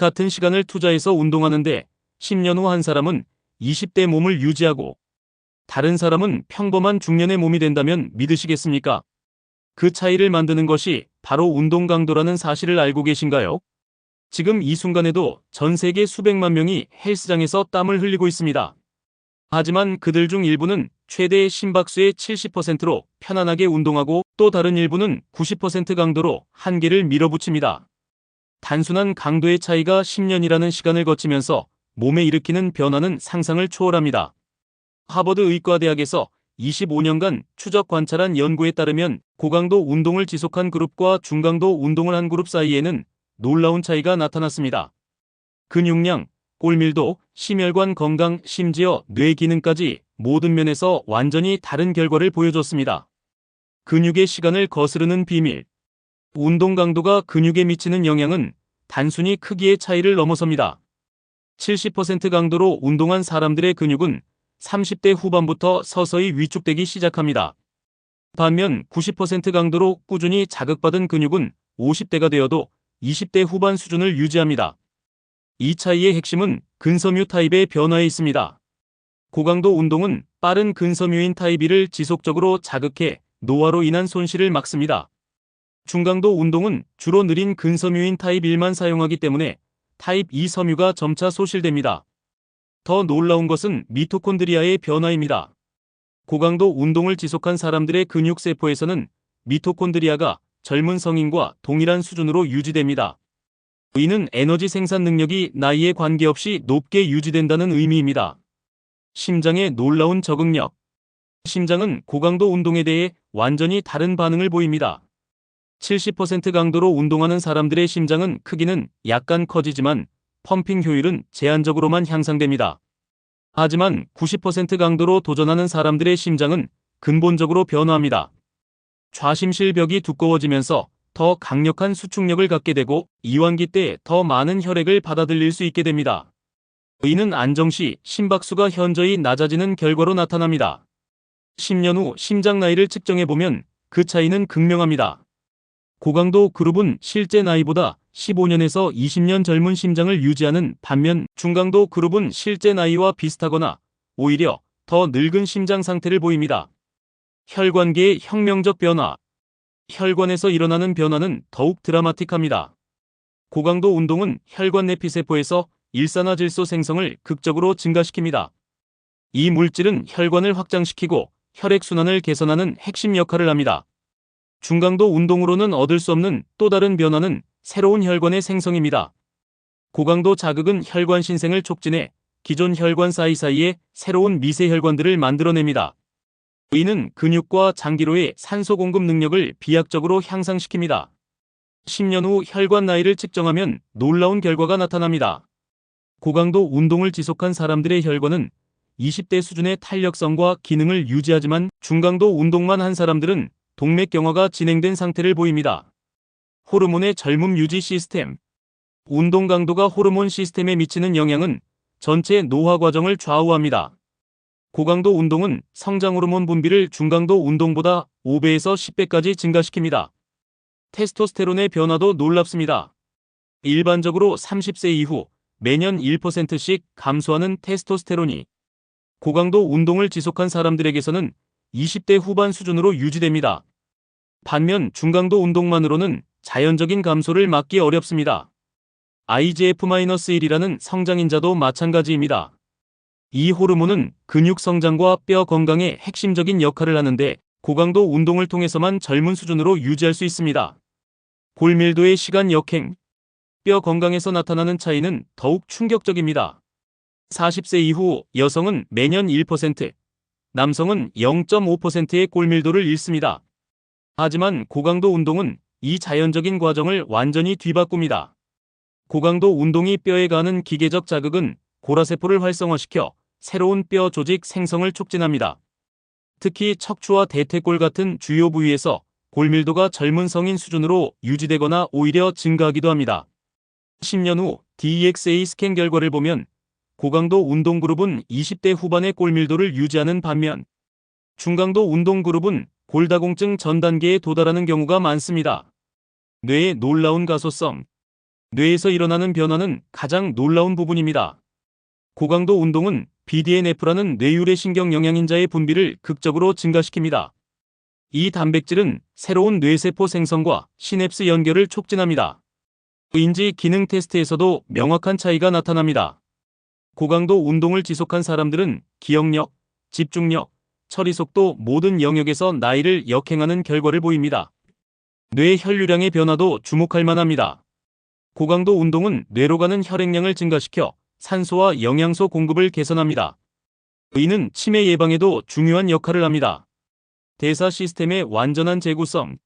같은 시간을 투자해서 운동하는데 10년 후 한 사람은 20대 몸을 유지하고 다른 사람은 평범한 중년의 몸이 된다면 믿으시겠습니까? 그 차이를 만드는 것이 바로 운동 강도라는 사실을 알고 계신가요? 지금 이 순간에도 전 세계 수백만 명이 헬스장에서 땀을 흘리고 있습니다. 하지만 그들 중 일부는 최대 심박수의 70%로 편안하게 운동하고 또 다른 일부는 90% 강도로 한계를 밀어붙입니다. 단순한 강도의 차이가 10년이라는 시간을 거치면서 몸에 일으키는 변화는 상상을 초월합니다. 하버드 의과대학에서 25년간 추적 관찰한 연구에 따르면 고강도 운동을 지속한 그룹과 중강도 운동을 한 그룹 사이에는 놀라운 차이가 나타났습니다. 근육량, 골밀도, 심혈관 건강, 심지어 뇌 기능까지 모든 면에서 완전히 다른 결과를 보여줬습니다. 근육의 시간을 거스르는 비밀. 운동 강도가 근육에 미치는 영향은 단순히 크기의 차이를 넘어섭니다. 70% 강도로 운동한 사람들의 근육은 30대 후반부터 서서히 위축되기 시작합니다. 반면 90% 강도로 꾸준히 자극받은 근육은 50대가 되어도 20대 후반 수준을 유지합니다. 이 차이의 핵심은 근섬유 타입의 변화에 있습니다. 고강도 운동은 빠른 근섬유인 타입 2를 지속적으로 자극해 노화로 인한 손실을 막습니다. 중강도 운동은 주로 느린 근섬유인 타입 1만 사용하기 때문에 타입 2 섬유가 점차 소실됩니다. 더 놀라운 것은 미토콘드리아의 변화입니다. 고강도 운동을 지속한 사람들의 근육세포에서는 미토콘드리아가 젊은 성인과 동일한 수준으로 유지됩니다. 이는 에너지 생산 능력이 나이에 관계없이 높게 유지된다는 의미입니다. 심장의 놀라운 적응력. 심장은 고강도 운동에 대해 완전히 다른 반응을 보입니다. 70% 강도로 운동하는 사람들의 심장은 크기는 약간 커지지만 펌핑 효율은 제한적으로만 향상됩니다. 하지만 90% 강도로 도전하는 사람들의 심장은 근본적으로 변화합니다. 좌심실 벽이 두꺼워지면서 더 강력한 수축력을 갖게 되고 이완기 때 더 많은 혈액을 받아들일 수 있게 됩니다. 이는 안정 시 심박수가 현저히 낮아지는 결과로 나타납니다. 10년 후 심장 나이를 측정해 보면 그 차이는 극명합니다. 고강도 그룹은 실제 나이보다 15년에서 20년 젊은 심장을 유지하는 반면 중강도 그룹은 실제 나이와 비슷하거나 오히려 더 늙은 심장 상태를 보입니다. 혈관계의 혁명적 변화. 혈관에서 일어나는 변화는 더욱 드라마틱합니다. 고강도 운동은 혈관 내피세포에서 일산화질소 생성을 극적으로 증가시킵니다. 이 물질은 혈관을 확장시키고 혈액순환을 개선하는 핵심 역할을 합니다. 중강도 운동으로는 얻을 수 없는 또 다른 변화는 새로운 혈관의 생성입니다. 고강도 자극은 혈관 신생을 촉진해 기존 혈관 사이사이에 새로운 미세 혈관들을 만들어냅니다. 이는 근육과 장기로의 산소 공급 능력을 비약적으로 향상시킵니다. 10년 후 혈관 나이를 측정하면 놀라운 결과가 나타납니다. 고강도 운동을 지속한 사람들의 혈관은 20대 수준의 탄력성과 기능을 유지하지만 중강도 운동만 한 사람들은 동맥경화가 진행된 상태를 보입니다. 호르몬의 젊음 유지 시스템 운동 강도가 호르몬 시스템에 미치는 영향은 전체 노화 과정을 좌우합니다. 고강도 운동은 성장 호르몬 분비를 중강도 운동보다 5배에서 10배까지 증가시킵니다. 테스토스테론의 변화도 놀랍습니다. 일반적으로 30세 이후 매년 1%씩 감소하는 테스토스테론이 고강도 운동을 지속한 사람들에게서는 20대 후반 수준으로 유지됩니다. 반면 중강도 운동만으로는 자연적인 감소를 막기 어렵습니다. IGF-1이라는 성장인자도 마찬가지입니다. 이 호르몬은 근육 성장과 뼈 건강에 핵심적인 역할을 하는데 고강도 운동을 통해서만 젊은 수준으로 유지할 수 있습니다. 골밀도의 시간 역행, 뼈 건강에서 나타나는 차이는 더욱 충격적입니다. 40세 이후 여성은 매년 1%, 남성은 0.5%의 골밀도를 잃습니다. 하지만 고강도 운동은 이 자연적인 과정을 완전히 뒤바꿉니다. 고강도 운동이 뼈에 가는 기계적 자극은 고라세포를 활성화시켜 새로운 뼈 조직 생성을 촉진합니다. 특히 척추와 대퇴골 같은 주요 부위에서 골밀도가 젊은 성인 수준으로 유지되거나 오히려 증가하기도 합니다. 10년 후 DEXA 스캔 결과를 보면 고강도 운동 그룹은 20대 후반의 골밀도를 유지하는 반면 중강도 운동 그룹은 골다공증 전 단계에 도달하는 경우가 많습니다. 뇌의 놀라운 가소성 뇌에서 일어나는 변화는 가장 놀라운 부분입니다. 고강도 운동은 BDNF라는 뇌유래 신경 영양인자의 분비를 극적으로 증가시킵니다. 이 단백질은 새로운 뇌세포 생성과 시냅스 연결을 촉진합니다. 인지 기능 테스트에서도 명확한 차이가 나타납니다. 고강도 운동을 지속한 사람들은 기억력, 집중력, 처리 속도 모든 영역에서 나이를 역행하는 결과를 보입니다. 뇌 혈류량의 변화도 주목할 만합니다. 고강도 운동은 뇌로 가는 혈액량을 증가시켜 산소와 영양소 공급을 개선합니다. 이는 치매 예방에도 중요한 역할을 합니다. 대사 시스템의 완전한 재구성.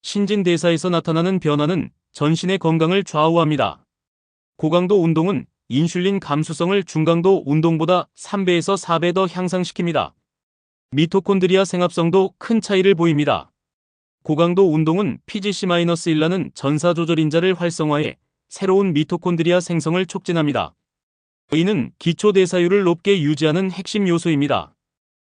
신진대사에서 나타나는 변화는 전신의 건강을 좌우합니다. 고강도 운동은 인슐린 감수성을 중강도 운동보다 3배에서 4배 더 향상시킵니다. 미토콘드리아 생합성도 큰 차이를 보입니다. 고강도 운동은 PGC-1라는 전사 조절 인자를 활성화해 새로운 미토콘드리아 생성을 촉진합니다. 이는 기초 대사율을 높게 유지하는 핵심 요소입니다.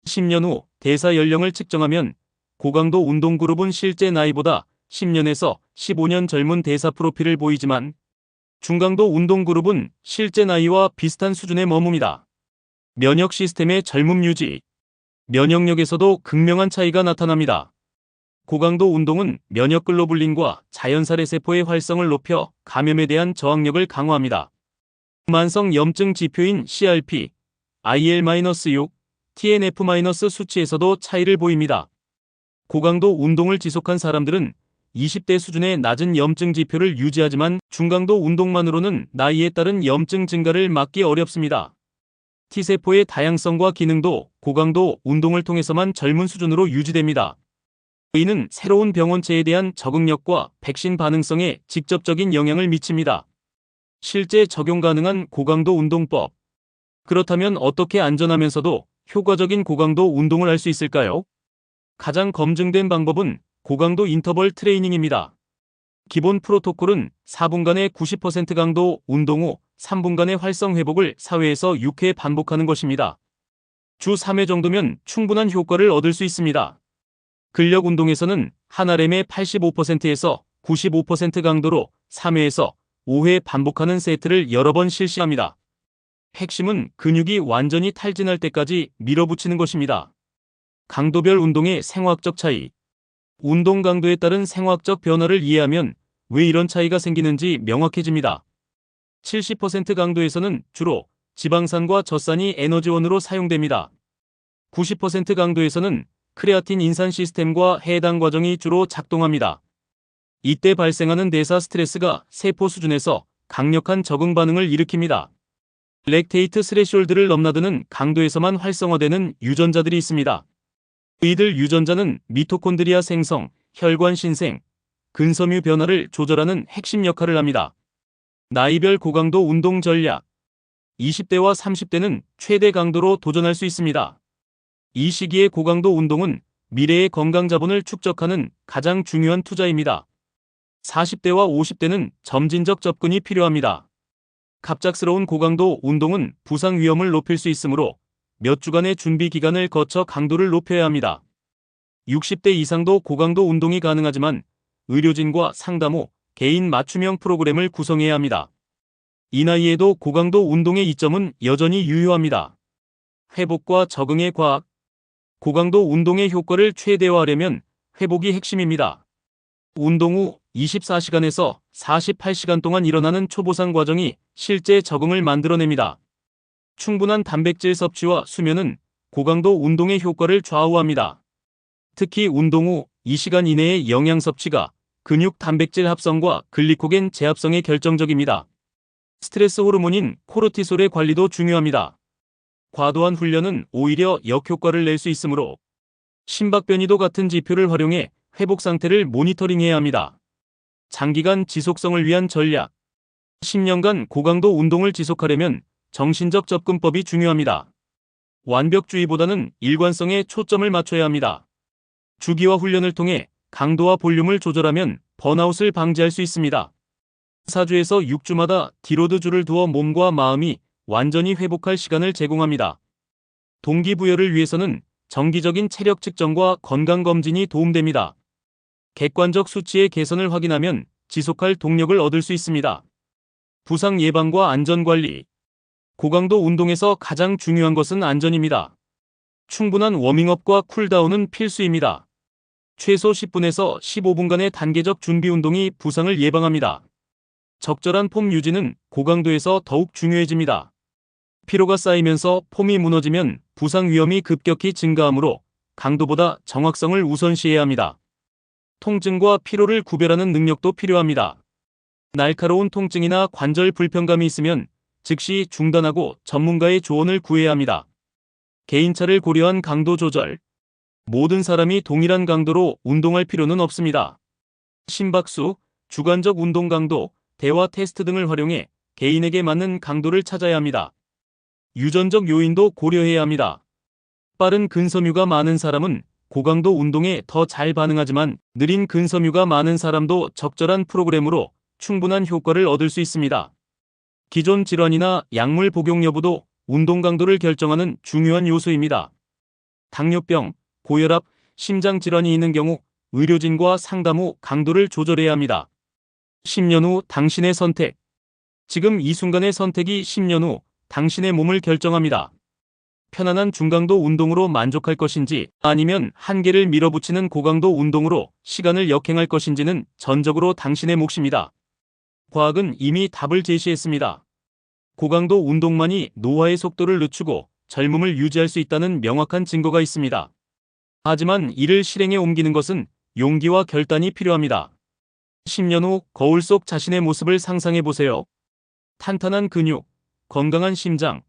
10년 후 대사 연령을 측정하면 고강도 운동 그룹은 실제 나이보다 10년에서 15년 젊은 대사 프로필을 보이지만 중강도 운동 그룹은 실제 나이와 비슷한 수준에 머뭅니다. 면역 시스템의 젊음 유지. 면역력에서도 극명한 차이가 나타납니다. 고강도 운동은 면역 글로불린과 자연살해 세포의 활성을 높여 감염에 대한 저항력을 강화합니다. 만성 염증 지표인 CRP, IL-6, TNF- 수치에서도 차이를 보입니다. 고강도 운동을 지속한 사람들은 20대 수준의 낮은 염증 지표를 유지하지만 중강도 운동만으로는 나이에 따른 염증 증가를 막기 어렵습니다. T세포의 다양성과 기능도 고강도 운동을 통해서만 젊은 수준으로 유지됩니다. 이는 새로운 병원체에 대한 적응력과 백신 반응성에 직접적인 영향을 미칩니다. 실제 적용 가능한 고강도 운동법. 그렇다면 어떻게 안전하면서도 효과적인 고강도 운동을 할 수 있을까요? 가장 검증된 방법은 고강도 인터벌 트레이닝입니다. 기본 프로토콜은 4분간의 90% 강도 운동 후 3분간의 활성 회복을 4회에서 6회 반복하는 것입니다. 주 3회 정도면 충분한 효과를 얻을 수 있습니다. 근력 운동에서는 한 RM의 85%에서 95% 강도로 3회에서 5회 반복하는 세트를 여러 번 실시합니다. 핵심은 근육이 완전히 탈진할 때까지 밀어붙이는 것입니다. 강도별 운동의 생화학적 차이. 운동 강도에 따른 생화학적 변화를 이해하면 왜 이런 차이가 생기는지 명확해집니다. 70% 강도에서는 주로 지방산과 젖산이 에너지원으로 사용됩니다. 90% 강도에서는 크레아틴 인산 시스템과 해당 과정이 주로 작동합니다. 이때 발생하는 대사 스트레스가 세포 수준에서 강력한 적응 반응을 일으킵니다. 렉테이트 스레숄드를 넘나드는 강도에서만 활성화되는 유전자들이 있습니다. 이들 유전자는 미토콘드리아 생성, 혈관 신생, 근섬유 변화를 조절하는 핵심 역할을 합니다. 나이별 고강도 운동 전략 20대와 30대는 최대 강도로 도전할 수 있습니다. 이 시기의 고강도 운동은 미래의 건강 자본을 축적하는 가장 중요한 투자입니다. 40대와 50대는 점진적 접근이 필요합니다. 갑작스러운 고강도 운동은 부상 위험을 높일 수 있으므로 몇 주간의 준비 기간을 거쳐 강도를 높여야 합니다. 60대 이상도 고강도 운동이 가능하지만 의료진과 상담 후 개인 맞춤형 프로그램을 구성해야 합니다. 이 나이에도 고강도 운동의 이점은 여전히 유효합니다. 회복과 적응의 과학. 고강도 운동의 효과를 최대화하려면 회복이 핵심입니다. 운동 후 24시간에서 48시간 동안 일어나는 초보상 과정이 실제 적응을 만들어냅니다. 충분한 단백질 섭취와 수면은 고강도 운동의 효과를 좌우합니다. 특히 운동 후 2시간 이내의 영양 섭취가 근육 단백질 합성과 글리코겐 재합성에 결정적입니다. 스트레스 호르몬인 코르티솔의 관리도 중요합니다. 과도한 훈련은 오히려 역효과를 낼 수 있으므로 심박변이도 같은 지표를 활용해 회복 상태를 모니터링해야 합니다. 장기간 지속성을 위한 전략 10년간 고강도 운동을 지속하려면 정신적 접근법이 중요합니다. 완벽주의보다는 일관성에 초점을 맞춰야 합니다. 주기와 훈련을 통해 강도와 볼륨을 조절하면 번아웃을 방지할 수 있습니다. 4주에서 6주마다 디로드주를 두어 몸과 마음이 완전히 회복할 시간을 제공합니다. 동기부여를 위해서는 정기적인 체력 측정과 건강검진이 도움됩니다. 객관적 수치의 개선을 확인하면 지속할 동력을 얻을 수 있습니다. 부상 예방과 안전관리. 고강도 운동에서 가장 중요한 것은 안전입니다. 충분한 워밍업과 쿨다운은 필수입니다. 최소 10분에서 15분간의 단계적 준비 운동이 부상을 예방합니다. 적절한 폼 유지는 고강도에서 더욱 중요해집니다. 피로가 쌓이면서 폼이 무너지면 부상 위험이 급격히 증가하므로 강도보다 정확성을 우선시해야 합니다. 통증과 피로를 구별하는 능력도 필요합니다. 날카로운 통증이나 관절 불편감이 있으면 즉시 중단하고 전문가의 조언을 구해야 합니다. 개인차를 고려한 강도 조절. 모든 사람이 동일한 강도로 운동할 필요는 없습니다. 심박수, 주관적 운동 강도, 대화 테스트 등을 활용해 개인에게 맞는 강도를 찾아야 합니다. 유전적 요인도 고려해야 합니다. 빠른 근섬유가 많은 사람은 고강도 운동에 더 잘 반응하지만 느린 근섬유가 많은 사람도 적절한 프로그램으로 충분한 효과를 얻을 수 있습니다. 기존 질환이나 약물 복용 여부도 운동 강도를 결정하는 중요한 요소입니다. 당뇨병, 고혈압, 심장 질환이 있는 경우 의료진과 상담 후 강도를 조절해야 합니다. 10년 후 당신의 선택. 지금 이 순간의 선택이 10년 후 당신의 몸을 결정합니다. 편안한 중강도 운동으로 만족할 것인지 아니면 한계를 밀어붙이는 고강도 운동으로 시간을 역행할 것인지는 전적으로 당신의 몫입니다. 과학은 이미 답을 제시했습니다. 고강도 운동만이 노화의 속도를 늦추고 젊음을 유지할 수 있다는 명확한 증거가 있습니다. 하지만 이를 실행에 옮기는 것은 용기와 결단이 필요합니다. 10년 후 거울 속 자신의 모습을 상상해 보세요. 탄탄한 근육, 건강한 심장,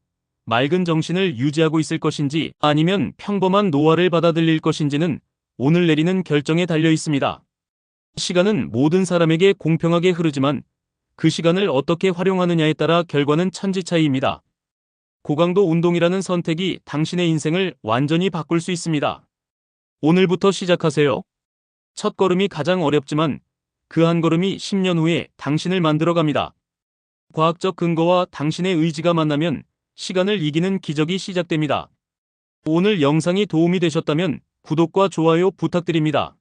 맑은 정신을 유지하고 있을 것인지 아니면 평범한 노화를 받아들일 것인지는 오늘 내리는 결정에 달려 있습니다. 시간은 모든 사람에게 공평하게 흐르지만 그 시간을 어떻게 활용하느냐에 따라 결과는 천지차이입니다. 고강도 운동이라는 선택이 당신의 인생을 완전히 바꿀 수 있습니다. 오늘부터 시작하세요. 첫 걸음이 가장 어렵지만 그 한 걸음이 10년 후에 당신을 만들어 갑니다. 과학적 근거와 당신의 의지가 만나면 시간을 이기는 기적이 시작됩니다. 오늘 영상이 도움이 되셨다면 구독과 좋아요 부탁드립니다.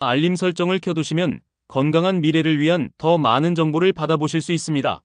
알림 설정을 켜두시면 건강한 미래를 위한 더 많은 정보를 받아보실 수 있습니다.